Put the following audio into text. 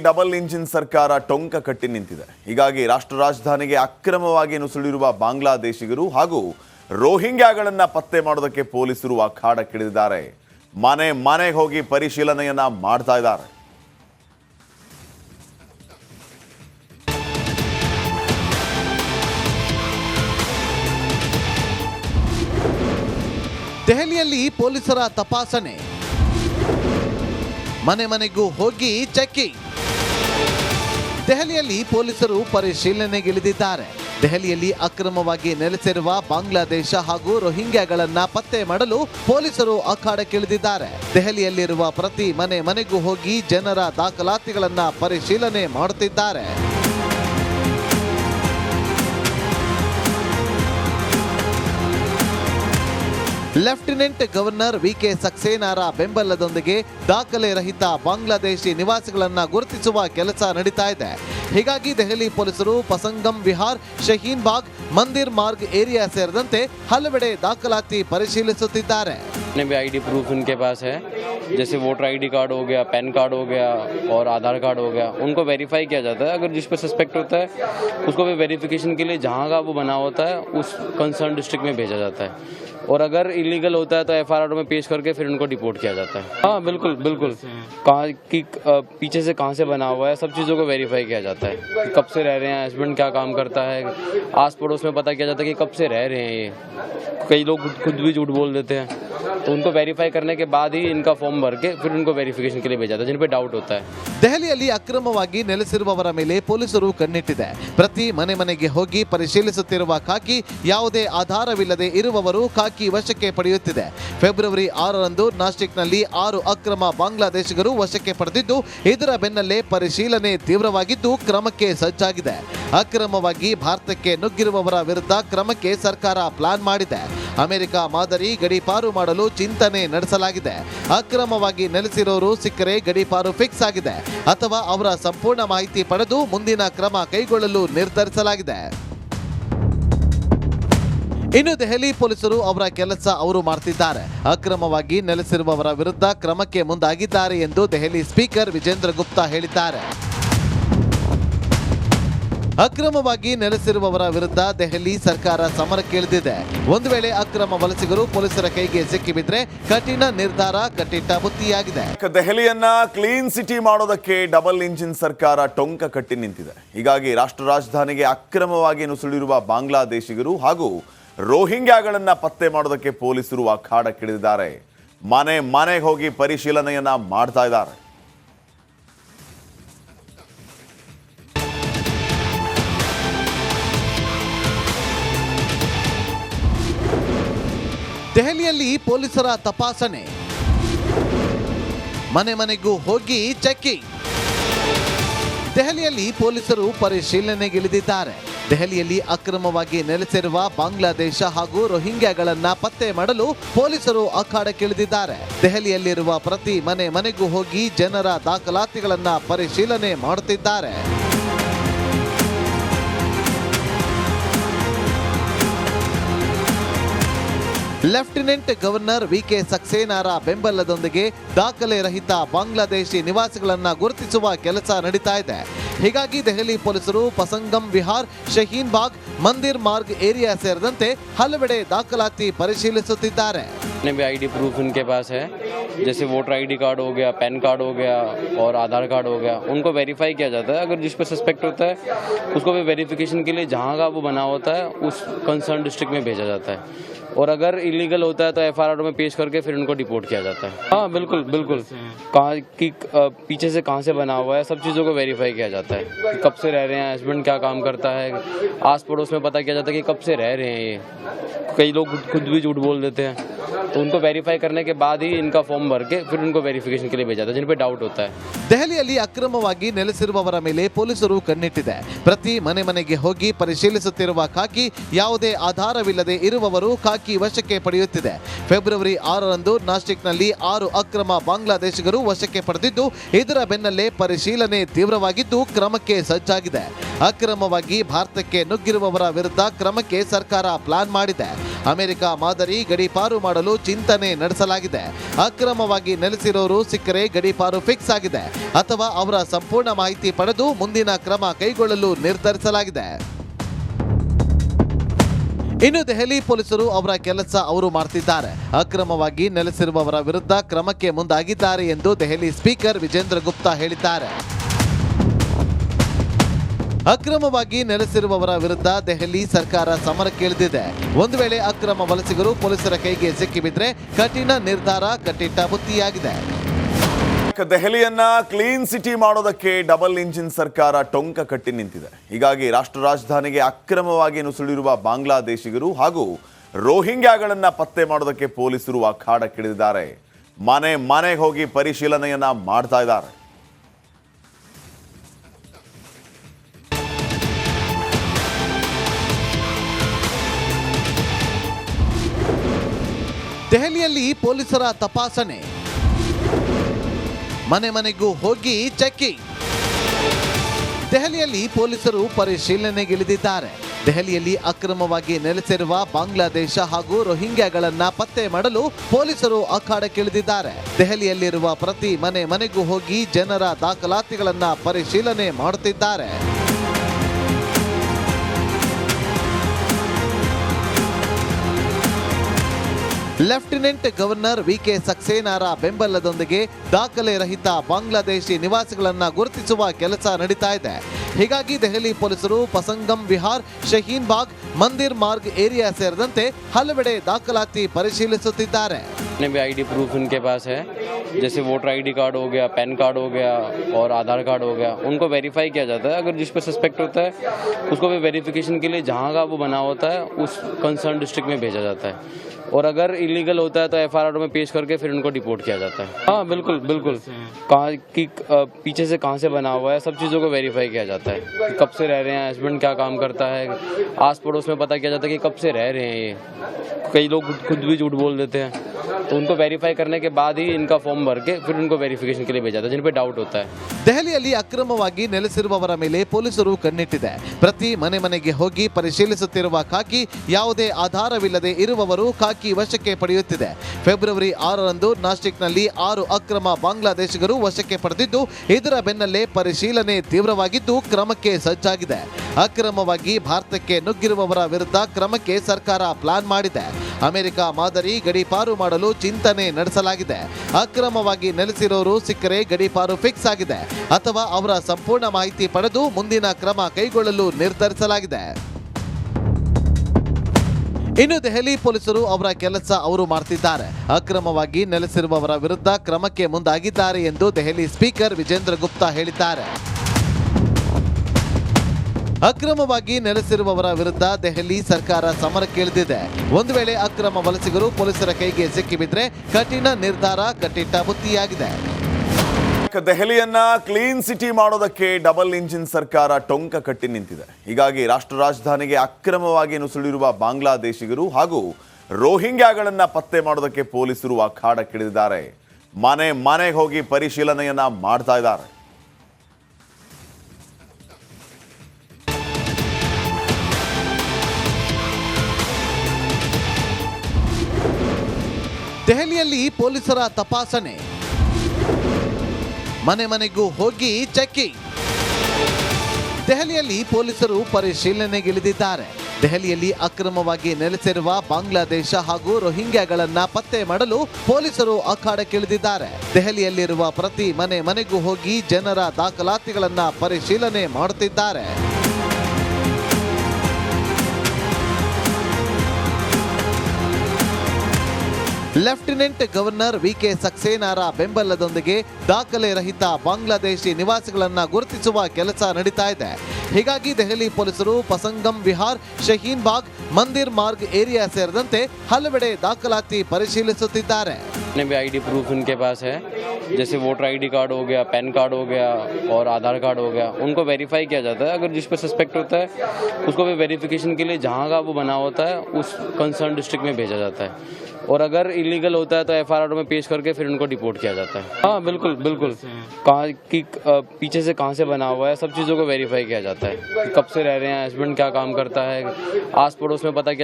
Double engine ಸರ್ಕಾರ ಟೊಂಕ ಕಟ್ಟಿ ನಿಂತಿದೆ. ಹೀಗಾಗಿ ರಾಷ್ಟ್ರ ರಾಜಧಾನಿಗೆ ಅಕ್ರಮವಾಗಿ ನುಸುಳಿರುವ ಬಾಂಗ್ಲಾದೇಶಿಗರು ಹಾಗೂ ರೋಹಿಂಗ್ಯಾಗಳನ್ನ ಪತ್ತೆ ಮಾಡೋದಕ್ಕೆ ಪೊಲೀಸರು ಅಖಾಡಕ್ಕಿಳಿದಿದ್ದಾರೆ ಮನೆ ಮನೆಗೆ ಹೋಗಿ ಪರಿಶೀಲನೆಯನ್ನ ಮಾಡ್ತಾ ಇದ್ದಾರೆ. ದೆಹಲಿಯಲ್ಲಿ ಪೊಲೀಸರ ತಪಾಸಣೆ. ಮನೆ ಮನೆಗೂ ಹೋಗಿ ಚೆಕ್ಕಿಂಗ್ ದೆಹಲಿಯಲ್ಲಿ ಪೊಲೀಸರು ಪರಿಶೀಲನೆಗಿಳಿದಿದ್ದಾರೆ. ದೆಹಲಿಯಲ್ಲಿ ಅಕ್ರಮವಾಗಿ ನೆಲೆಸಿರುವ ಬಾಂಗ್ಲಾದೇಶ ಹಾಗೂ ರೋಹಿಂಗ್ಯಾಗಳನ್ನ ಪತ್ತೆ ಮಾಡಲು ಪೊಲೀಸರು ಅಖಾಡಕ್ಕಿಳಿದಿದ್ದಾರೆ. ದೆಹಲಿಯಲ್ಲಿರುವ ಪ್ರತಿ ಮನೆ ಮನೆಗೂ ಹೋಗಿ ಜನರ ದಾಖಲಾತಿಗಳನ್ನ ಪರಿಶೀಲನೆ ಮಾಡುತ್ತಿದ್ದಾರೆ. ಲೆಫ್ಟಿನೆಂಟ್ ಗವರ್ನರ್ ವಿಕೆ ಸಕ್ಸೇನಾರ ಬೆಂಬಲದೊಂದಿಗೆ ದಾಖಲೆ ರಹಿತ ಬಾಂಗ್ಲಾದೇಶಿ ನಿವಾಸಿಗಳನ್ನ ಗುರುತಿಸುವ ಕೆಲಸ ನಡೀತಾ ಇದೆ ಹೀಗಾಗಿ ದೆಹಲಿ ಪೊಲೀಸರು ಪಸಂಗಂ ವಿಹಾರ್ ಶಹೀನ್ ಬಾಗ್ ಮಂದಿರ್ ಮಾರ್ಗ್ ಏರಿಯಾ ಸೇರಿದಂತೆ ಹಲವೆಡೆ ದಾಖಲಾತಿ ಪರಿಶೀಲಿಸುತ್ತಿದ್ದಾರೆ जितने भी आईडी प्रूफ उनके पास है जैसे वोटर आईडी कार्ड हो गया पैन कार्ड हो गया और आधार कार्ड हो गया उनको वेरीफाई किया जाता है अगर जिस पर सस्पेक्ट होता है उसको भी वेरिफिकेशन के लिए जहाँ का वो बना होता है उस कंसर्न डिस्ट्रिक्ट में भेजा जाता है और अगर इलीगल होता है तो एफआरआरओ में पेश करके फिर उनको डिपोर्ट किया जाता है। हाँ बिल्कुल बिल्कुल। कहाँ, की पीछे से कहाँ से बना हुआ है, सब चीज़ों को वेरीफाई किया जाता है कब से रह रहे हैं हस्बैंड क्या काम करता है आस पड़ोस में पता किया जाता है कि कब से रह रहे हैं ये। कई लोग खुद- भी झूठ बोल देते हैं। उनको वेरीफाई करने के बाद ही इनका फॉर्म भर के फिर उनको वेरिफिकेशन के लिए भेजा जाता है जिन पे डाउट होता है ದೆಹಲಿಯಲ್ಲಿ ಅಕ್ರಮವಾಗಿ ನೆಲೆಸಿರುವವರ ಮೇಲೆ ಪೊಲೀಸರು ಕಣ್ಣಿಟ್ಟಿದೆ ಪ್ರತಿ ಮನೆ ಮನೆಗೆ ಹೋಗಿ ಪರಿಶೀಲಿಸುತ್ತಿರುವ ಖಾಕಿ ಯಾವುದೇ ಆಧಾರವಿಲ್ಲದೆ ಇರುವವರು ಖಾಕಿ ವಶಕ್ಕೆ ಪಡೆಯುತ್ತಿದೆ ಫೆಬ್ರವರಿ ಆರರಂದು ನಾಸ್ಟಿಕ್ನಲ್ಲಿ ಆರು ಅಕ್ರಮ ಬಾಂಗ್ಲಾದೇಶಿಗರು ವಶಕ್ಕೆ ಪಡೆದಿದ್ದು ಇದರ ಬೆನ್ನಲ್ಲೇ ಪರಿಶೀಲನೆ ತೀವ್ರವಾಗಿದ್ದು ಕ್ರಮಕ್ಕೆ ಸಜ್ಜಾಗಿದೆ ಅಕ್ರಮವಾಗಿ ಭಾರತಕ್ಕೆ ನುಗ್ಗಿರುವವರ ವಿರುದ್ಧ ಕ್ರಮಕ್ಕೆ ಸರ್ಕಾರ ಪ್ಲಾನ್ ಮಾಡಿದೆ ಅಮೆರಿಕ ಮಾದರಿ ಗಡೀಪಾರು ಮಾಡಲು ಚಿಂತನೆ ನಡೆಸಲಾಗಿದೆ. ಅಕ್ರಮವಾಗಿ ನೆಲೆಸಿರೋರು ಸಿಕ್ಕರೆ ಗಡೀಪಾರು ಫಿಕ್ಸ್ ಆಗಿದೆ. ಅಥವಾ ಅವರ ಸಂಪೂರ್ಣ ಮಾಹಿತಿ ಪಡೆದು ಮುಂದಿನ ಕ್ರಮ ಕೈಗೊಳ್ಳಲು ನಿರ್ಧರಿಸಲಾಗಿದೆ. ಇನ್ನು ದೆಹಲಿ ಪೊಲೀಸರು ಅವರ ಕೆಲಸ ಅವರು ಮಾಡ್ತಿದ್ದಾರೆ. ಅಕ್ರಮವಾಗಿ ನೆಲೆಸಿರುವವರ ವಿರುದ್ಧ ಕ್ರಮಕ್ಕೆ ಮುಂದಾಗಿದ್ದಾರೆ ಎಂದು ದೆಹಲಿ ಸ್ಪೀಕರ್ ವಿಜೇಂದ್ರ ಗುಪ್ತಾ ಹೇಳಿದ್ದಾರೆ. ಅಕ್ರಮವಾಗಿ ನೆಲೆಸಿರುವವರ ವಿರುದ್ಧ ದೆಹಲಿ ಸರ್ಕಾರ ಸಮರಕ್ಕಿಳಿದಿದೆ ಒಂದು ವೇಳೆ ಅಕ್ರಮ ವಲಸಿಗರು ಪೊಲೀಸರ ಕೈಗೆ ಸಿಕ್ಕಿಬಿದ್ರೆ ಕಠಿಣ ನಿರ್ಧಾರ ಕಟ್ಟಿಟ್ಟ ಬುತ್ತಿಯಾಗಿದೆ. ದೆಹಲಿಯನ್ನ ಕ್ಲೀನ್ ಸಿಟಿ ಮಾಡೋದಕ್ಕೆ ಡಬಲ್ ಇಂಜಿನ್ ಸರ್ಕಾರ ಟೊಂಕ ಕಟ್ಟಿ ನಿಂತಿದೆ. ಹೀಗಾಗಿ ರಾಷ್ಟ್ರ ರಾಜಧಾನಿಗೆ ಅಕ್ರಮವಾಗಿ ನುಸುಳಿರುವ ಬಾಂಗ್ಲಾದೇಶಿಗರು ಹಾಗೂ ರೋಹಿಂಗ್ಯಾಗಳನ್ನ ಪತ್ತೆ ಮಾಡೋದಕ್ಕೆ ಪೊಲೀಸರು ಅಖಾಡಕ್ಕಿಳಿದಿದ್ದಾರೆ. ಮನೆ ಮನೆಗೆ ಹೋಗಿ ಪರಿಶೀಲನೆಯನ್ನ ಮಾಡ್ತಾ ಇದ್ದಾರೆ. ದೆಹಲಿಯಲ್ಲಿ ಪೊಲೀಸರ ತಪಾಸಣೆ. ಮನೆ ಮನೆಗೂ ಹೋಗಿ ಚೆಕ್ಕಿಂಗ್. ದೆಹಲಿಯಲ್ಲಿ ಪೊಲೀಸರು ಪರಿಶೀಲನೆಗಿಳಿದಿದ್ದಾರೆ. ದೆಹಲಿಯಲ್ಲಿ ಅಕ್ರಮವಾಗಿ ನೆಲೆಸಿರುವ ಬಾಂಗ್ಲಾದೇಶ ಹಾಗೂ ರೋಹಿಂಗ್ಯಾಗಳನ್ನ ಪತ್ತೆ ಮಾಡಲು ಪೊಲೀಸರು ಅಖಾಡಕ್ಕಿಳಿದಿದ್ದಾರೆ. ದೆಹಲಿಯಲ್ಲಿರುವ ಪ್ರತಿ ಮನೆ ಮನೆಗೂ ಹೋಗಿ ಜನರ ದಾಖಲಾತಿಗಳನ್ನ ಪರಿಶೀಲನೆ ಮಾಡುತ್ತಿದ್ದಾರೆ. ಲೆಫ್ಟಿನೆಂಟ್ ಗವರ್ನರ್ ವಿ ಕೆ ಸಕ್ಸೇನಾರ ಬೆಂಬಲದೊಂದಿಗೆ ದಾಖಲೆ ರಹಿತ ಬಾಂಗ್ಲಾದೇಶಿ ನಿವಾಸಿಗಳನ್ನು ಗುರುತಿಸುವ ಕೆಲಸ ನಡೀತಾ ಇದೆ. ಹೀಗಾಗಿ ದೆಹಲಿ ಪೊಲೀಸರು ಪಸಂಗಂ ವಿಹಾರ್, ಶಹೀನ್ ಬಾಗ್, ಮಂದಿರ್ ಮಾರ್ಗ್ ಏರಿಯಾ ಸೇರಿದಂತೆ ಹಲವೆಡೆ ದಾಖಲಾತಿ ಪರಿಶೀಲಿಸುತ್ತಿದ್ದಾರೆ. जितने भी आईडी प्रूफ उनके पास है, जैसे वोटर आईडी कार्ड हो गया पैन कार्ड हो गया और आधार कार्ड हो गया, उनको वेरीफाई किया जाता है। अगर जिस पर सस्पेक्ट होता है, उसको भी वेरीफिकेशन के लिए जहाँ का वो बना होता है, उस कंसर्न डिस्ट्रिक्ट में भेजा जाता है। और अगर इलीगल होता है तो एफ़ में पेश करके फिर उनको डिपोर्ट किया जाता है। हाँ बिल्कुल बिल्कुल। कहाँ, की पीछे से कहाँ से बना हुआ है, सब चीज़ों को वेरीफाई किया जाता है। कब से रह रहे हैं हस्बैंड क्या काम करता है आस पड़ोस में पता किया जाता है कि कब से रह रहे हैं ये। कई लोग खुद भी झूठ बोल देते हैं। तो उनको वेरीफाई करने के बाद ही इनका फॉर्म भर के फिर उनको वेरिफिकेशन के लिए भेजा जाता है जिन पे डाउट होता है ದೆಹಲಿಯಲ್ಲಿ ಅಕ್ರಮವಾಗಿ ನೆಲೆಸಿರುವವರ ಮೇಲೆ ಪೊಲೀಸರು ಕಣ್ಣಿಟ್ಟಿದೆ ಪ್ರತಿ ಮನೆ ಮನೆಗೆ ಹೋಗಿ ಪರಿಶೀಲಿಸುತ್ತಿರುವ ಖಾಕಿ ಯಾವುದೇ ಆಧಾರವಿಲ್ಲದೆ ಇರುವವರು ಖಾಕಿ ವಶಕ್ಕೆ ಪಡೆಯುತ್ತಿದೆ ಫೆಬ್ರವರಿ ಆರರಂದು ನಾಸ್ಟಿಕ್ನಲ್ಲಿ ಆರು ಅಕ್ರಮ ಬಾಂಗ್ಲಾದೇಶಿಗರು ವಶಕ್ಕೆ ಪಡೆದಿದ್ದು ಇದರ ಬೆನ್ನಲ್ಲೇ ಪರಿಶೀಲನೆ ತೀವ್ರವಾಗಿದ್ದು ಕ್ರಮಕ್ಕೆ ಸಜ್ಜಾಗಿದೆ ಅಕ್ರಮವಾಗಿ ಭಾರತಕ್ಕೆ ನುಗ್ಗಿರುವವರ ವಿರುದ್ಧ ಕ್ರಮಕ್ಕೆ ಸರ್ಕಾರ ಪ್ಲಾನ್ ಮಾಡಿದೆ. ಅಮೆರಿಕ ಮಾದರಿ ಗಡೀಪಾರು ಮಾಡಲು ಚಿಂತನೆ ನಡೆಸಲಾಗಿದೆ. ಅಕ್ರಮವಾಗಿ ನೆಲೆಸಿರೋರು ಸಿಕ್ಕರೆ ಗಡೀಪಾರು ಫಿಕ್ಸ್ ಆಗಿದೆ. ಅಥವಾ ಅವರ ಸಂಪೂರ್ಣ ಮಾಹಿತಿ ಪಡೆದು ಮುಂದಿನ ಕ್ರಮ ಕೈಗೊಳ್ಳಲು ನಿರ್ಧರಿಸಲಾಗಿದೆ. ಇನ್ನು ದೆಹಲಿ ಪೊಲೀಸರು ಅವರ ಕೆಲಸ ಅವರು ಮಾಡ್ತಿದ್ದಾರೆ. ಅಕ್ರಮವಾಗಿ ನೆಲೆಸಿರುವವರ ವಿರುದ್ಧ ಕ್ರಮಕ್ಕೆ ಮುಂದಾಗಿದ್ದಾರೆ ಎಂದು ದೆಹಲಿ ಸ್ಪೀಕರ್ ವಿಜೇಂದ್ರ ಗುಪ್ತಾ ಹೇಳಿದ್ದಾರೆ. ಅಕ್ರಮವಾಗಿ ನೆಲೆಸಿರುವವರ ವಿರುದ್ಧ ದೆಹಲಿ ಸರ್ಕಾರ ಸಮರಕ್ಕಿಳಿದಿದೆ ಒಂದು ವೇಳೆ ಅಕ್ರಮ ವಲಸಿಗರು ಪೊಲೀಸರ ಕೈಗೆ ಸಿಕ್ಕಿಬಿದ್ರೆ ಕಠಿಣ ನಿರ್ಧಾರ ಕಟ್ಟಿಟ್ಟ ಬುತ್ತಿಯಾಗಿದೆ. ದೆಹಲಿಯನ್ನ ಕ್ಲೀನ್ ಸಿಟಿ ಮಾಡೋದಕ್ಕೆ ಡಬಲ್ ಇಂಜಿನ್ ಸರ್ಕಾರ ಟೊಂಕ ಕಟ್ಟಿ ನಿಂತಿದೆ. ಹೀಗಾಗಿ ರಾಷ್ಟ್ರ ರಾಜಧಾನಿಗೆ ಅಕ್ರಮವಾಗಿ ನುಸುಳಿರುವ ಬಾಂಗ್ಲಾದೇಶಿಗರು ಹಾಗೂ ರೋಹಿಂಗ್ಯಾಗಳನ್ನ ಪತ್ತೆ ಮಾಡೋದಕ್ಕೆ ಪೊಲೀಸರು ಅಖಾಡಕ್ಕಿಳಿದಿದ್ದಾರೆ. ಮನೆ ಮನೆಗೆ ಹೋಗಿ ಪರಿಶೀಲನೆಯನ್ನ ಮಾಡ್ತಾ ಇದ್ದಾರೆ. ದೆಹಲಿಯಲ್ಲಿ ಪೊಲೀಸರ ತಪಾಸಣೆ. ಮನೆ ಮನೆಗೂ ಹೋಗಿ ಚೆಕ್ಕಿಂಗ್. ದೆಹಲಿಯಲ್ಲಿ ಪೊಲೀಸರು ಪರಿಶೀಲನೆಗಿಳಿದಿದ್ದಾರೆ. ದೆಹಲಿಯಲ್ಲಿ ಅಕ್ರಮವಾಗಿ ನೆಲೆಸಿರುವ ಬಾಂಗ್ಲಾದೇಶ ಹಾಗೂ ರೋಹಿಂಗ್ಯಾಗಳನ್ನ ಪತ್ತೆ ಮಾಡಲು ಪೊಲೀಸರು ಅಖಾಡಕ್ಕಿಳಿದಿದ್ದಾರೆ ದೆಹಲಿಯಲ್ಲಿರುವ ಪ್ರತಿ ಮನೆ ಮನೆಗೂ ಹೋಗಿ ಜನರ ದಾಖಲಾತಿಗಳನ್ನ ಪರಿಶೀಲನೆ ಮಾಡುತ್ತಿದ್ದಾರೆ. ಲೆಫ್ಟಿನೆಂಟ್ ಗವರ್ನರ್ ವಿಕೆ ಸಕ್ಸೇನಾರ ಬೆಂಬಲದೊಂದಿಗೆ ದಾಖಲೆ ರಹಿತ ಬಾಂಗ್ಲಾದೇಶಿ ನಿವಾಸಿಗಳನ್ನು ಗುರುತಿಸುವ ಕೆಲಸ ನಡೀತಾ ಇದೆ. ಹೀಗಾಗಿ ದೆಹಲಿ ಪೊಲೀಸರು ಪಸಂಗಂ ವಿಹಾರ್ ಶಹೀನ್ ಬಾಗ್ ಮಂದಿರ್ ಮಾರ್ಗ್ ಏರಿಯಾ ಸೇರಿದಂತೆ ಹಲವೆಡೆ ದಾಖಲಾತಿ ಪರಿಶೀಲಿಸುತ್ತಿದ್ದಾರೆ जितने भी आईडी प्रूफ उनके पास है जैसे वोटर आईडी कार्ड हो गया पैन कार्ड हो गया और आधार कार्ड हो गया उनको वेरीफाई किया जाता है अगर जिस पे सस्पेक्ट होता है उसको भी वेरिफिकेशन के लिए जहाँ का वो बना होता है उस कंसर्न डिस्ट्रिक्ट में भेजा जाता है और अगर इलीगल होता है तो एफ में पेश करके फिर उनको डिपोर्ट किया जाता है हाँ बिल्कुल बिल्कुल कहाँ की अ, पीछे से कहाँ से बना हुआ है सब चीज़ों को वेरीफाई किया जाता है है कि कब से रह रहे हैं हस्बैंड क्या काम करता है? आस पड़ोस में पता किया जाता है कि कब से रह रहे हैं ये। कई लोग खुद भी झूठ बोल देते हैं। तो उनको वेरीफाई करने के बाद ही इनका फॉर्म भर के फिर उनको वेरिफिकेशन के लिए भेजा जाता है जिन पे डाउट होता है ದೆಹಲಿಯಲ್ಲಿ ಅಕ್ರಮವಾಗಿ ನೆಲೆಸಿರುವವರ ಮೇಲೆ ಪೊಲೀಸರು ಕಣ್ಣಿಟ್ಟಿದೆ ಪ್ರತಿ ಮನೆ ಮನೆಗೆ ಹೋಗಿ ಪರಿಶೀಲಿಸುತ್ತಿರುವ ಖಾಕಿ ಯಾವುದೇ ಆಧಾರವಿಲ್ಲದೆ ಇರುವವರು ಖಾಕಿ ವಶಕ್ಕೆ ಪಡೆಯುತ್ತಿದೆ ಫೆಬ್ರವರಿ ಆರರಂದು ನಾಸಿಕ್ನಲ್ಲಿ ಆರು ಅಕ್ರಮ ಬಾಂಗ್ಲಾದೇಶಿಗರು ವಶಕ್ಕೆ ಪಡೆದಿದ್ದು ಇದರ ಬೆನ್ನಲ್ಲೇ ಪರಿಶೀಲನೆ ತೀವ್ರವಾಗಿದ್ದು ಕ್ರಮಕ್ಕೆ ಸಜ್ಜಾಗಿದೆ ಅಕ್ರಮವಾಗಿ ಭಾರತಕ್ಕೆ ನುಗ್ಗಿರುವವರ ವಿರುದ್ಧ ಕ್ರಮಕ್ಕೆ ಸರ್ಕಾರ ಪ್ಲಾನ್ ಮಾಡಿದೆ ಅಮೆರಿಕ ಮಾದರಿ ಗಡೀಪಾರು ಮಾಡಲು ಚಿಂತನೆ ನಡೆಸಲಾಗಿದೆ. ಅಕ್ರಮವಾಗಿ ನೆಲೆಸಿರೋರು ಸಿಕ್ಕರೆ ಗಡೀಪಾರು ಫಿಕ್ಸ್ ಆಗಿದೆ. ಅಥವಾ ಅವರ ಸಂಪೂರ್ಣ ಮಾಹಿತಿ ಪಡೆದು ಮುಂದಿನ ಕ್ರಮ ಕೈಗೊಳ್ಳಲು ನಿರ್ಧರಿಸಲಾಗಿದೆ. ಇನ್ನು ದೆಹಲಿ ಪೊಲೀಸರು ಅವರ ಕೆಲಸ ಅವರು ಮಾಡ್ತಿದ್ದಾರೆ. ಅಕ್ರಮವಾಗಿ ನೆಲೆಸಿರುವವರ ವಿರುದ್ಧ ಕ್ರಮಕ್ಕೆ ಮುಂದಾಗಿದ್ದಾರೆ ಎಂದು ದೆಹಲಿ ಸ್ಪೀಕರ್ ವಿಜೇಂದ್ರ ಗುಪ್ತಾ ಹೇಳಿದ್ದಾರೆ. ಅಕ್ರಮವಾಗಿ ನೆಲೆಸಿರುವವರ ವಿರುದ್ಧ ದೆಹಲಿ ಸರ್ಕಾರ ಸಮರಕ್ಕಿಳಿದಿದೆ ಒಂದು ವೇಳೆ ಅಕ್ರಮ ವಲಸಿಗರು ಪೊಲೀಸರ ಕೈಗೆ ಸಿಕ್ಕಿಬಿದ್ರೆ ಕಠಿಣ ನಿರ್ಧಾರ ಕಟ್ಟಿಟ್ಟ ಬುತ್ತಿಯಾಗಿದೆ. ದೆಹಲಿಯನ್ನ ಕ್ಲೀನ್ ಸಿಟಿ ಮಾಡೋದಕ್ಕೆ ಡಬಲ್ ಇಂಜಿನ್ ಸರ್ಕಾರ ಟೊಂಕ ಕಟ್ಟಿ ನಿಂತಿದೆ. ಹೀಗಾಗಿ ರಾಷ್ಟ್ರ ರಾಜಧಾನಿಗೆ ಅಕ್ರಮವಾಗಿ ನುಸುಳಿರುವ ಬಾಂಗ್ಲಾದೇಶಿಗರು ಹಾಗೂ ರೋಹಿಂಗ್ಯಾಗಳನ್ನ ಪತ್ತೆ ಮಾಡೋದಕ್ಕೆ ಪೊಲೀಸರು ಅಖಾಡಕ್ಕಿಳಿದಿದ್ದಾರೆ. ಮನೆ ಮನೆಗೆ ಹೋಗಿ ಪರಿಶೀಲನೆಯನ್ನ ಮಾಡ್ತಾ ಇದ್ದಾರೆ. ದೆಹಲಿಯಲ್ಲಿ ಪೊಲೀಸರ ತಪಾಸಣೆ. ಮನೆ ಮನೆಗೂ ಹೋಗಿ ಚೆಕ್ಕಿಂಗ್. ದೆಹಲಿಯಲ್ಲಿ ಪೊಲೀಸರು ಪರಿಶೀಲನೆಗಿಳಿದಿದ್ದಾರೆ. ದೆಹಲಿಯಲ್ಲಿ ಅಕ್ರಮವಾಗಿ ನೆಲೆಸಿರುವ ಬಾಂಗ್ಲಾದೇಶ ಹಾಗೂ ರೋಹಿಂಗ್ಯಾಗಳನ್ನ ಪತ್ತೆ ಮಾಡಲು ಪೊಲೀಸರು ಅಖಾಡಕ್ಕಿಳಿದಿದ್ದಾರೆ. ದೆಹಲಿಯಲ್ಲಿರುವ ಪ್ರತಿ ಮನೆ ಮನೆಗೂ ಹೋಗಿ ಜನರ ದಾಖಲಾತಿಗಳನ್ನ ಪರಿಶೀಲನೆ ಮಾಡುತ್ತಿದ್ದಾರೆ. ಲೆಫ್ಟಿನೆಂಟ್ ಗವರ್ನರ್ ವಿಕೆ ಸಕ್ಸೇನಾರ ಬೆಂಬಲದೊಂದಿಗೆ ದಾಖಲೆ ರಹಿತ ಬಾಂಗ್ಲಾದೇಶಿ ನಿವಾಸಿಗಳನ್ನು ಗುರುತಿಸುವ ಕೆಲಸ ನಡೀತಾ ಇದೆ. ಹೀಗಾಗಿ ದೆಹಲಿ ಪೊಲೀಸರು ಪಸಂಗಂ ವಿಹಾರ್, ಶಹೀನ್ ಬಾಗ್, ಮಂದಿರ್ ಮಾರ್ಗ್ ಏರಿಯಾ ಸೇರಿದಂತೆ ಹಲವೆಡೆ ದಾಖಲಾತಿ ಪರಿಶೀಲಿಸುತ್ತಿದ್ದಾರೆ. जितने भी आईडी प्रूफ उनके पास है, जैसे वोटर आईडी कार्ड हो गया पैन कार्ड हो गया और आधार कार्ड हो गया, उनको वेरीफाई किया जाता है। अगर जिस पर सस्पेक्ट होता है, उसको भी वेरीफिकेशन के लिए जहाँ का वो बना होता है, उस कंसर्न डिस्ट्रिक्ट में भेजा जाता है। और अगर इलीगल होता है तो एफआरआरओ में पेश करके फिर उनको डिपोर्ट किया जाता है। हाँ बिल्कुल बिल्कुल। कहाँ, की पीछे से कहाँ से बना हुआ है, सब चीज़ों को वेरीफाई किया जाता है कब से रह रहे हैं हस्बैंड क्या काम करता है आस पड़ोस में पता किया